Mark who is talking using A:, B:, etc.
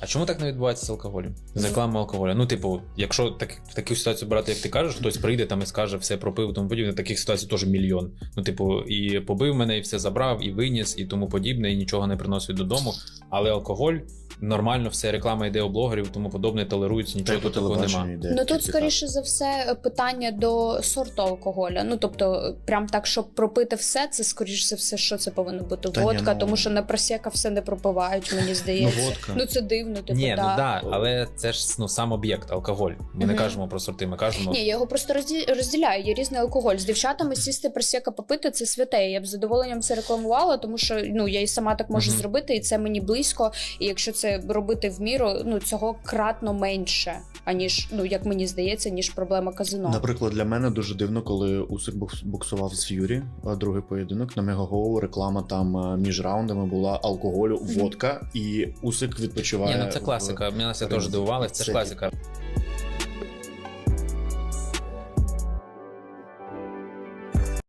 A: А чому так не відбувається з алкоголем? З рекламою алкоголю? Ну, типу, якщо так, таку ситуацію брати, як ти кажеш, хтось прийде там і скаже, все пропив, тому подібне, таких ситуацій теж мільйон. Ну, типу, і побив мене, і все забрав, і виніс, і тому подібне, і нічого не приносить додому. Але алкоголь нормально, все реклама йде у блогерів, тому подобне, толерується, нічого тут такого нема.
B: Ну тут скоріше за все питання до сорту алкоголя. Ну тобто, прям так, щоб пропити все, це скоріше за все, що це повинно бути
C: Та ні,
B: водка,
C: ну-
B: тому що на просека все не пропивають, мені
C: Ну,
B: здається.
C: водка.
B: Ну це дивно, типу,
A: Ні, ну
B: да.
A: да, але це ж ну сам об'єкт, алкоголь. Ми не кажемо про сорти, ми кажемо.
B: Ні, я його просто розді- розділяю. Є різний алкоголь. З дівчатами сісти просека попити це святе. Я б з задоволенням це рекламувала, тому що ну я і сама так можу
A: Мгм.
B: зробити, і це мені близько. І якщо це робити в міру, ну цього кратно менше, аніж ну як мені здається, ніж проблема казино.
C: Наприклад, для мене дуже дивно, коли Усик бокс- боксував з Юрі, другий поєдинок на Мегагоу реклама там між раундами була алкоголю, водка, і Усик відпочиває.
A: Ні, ну це
C: в-
A: Мені Мене це теж дивувалося, це ж
C: Це
A: класика.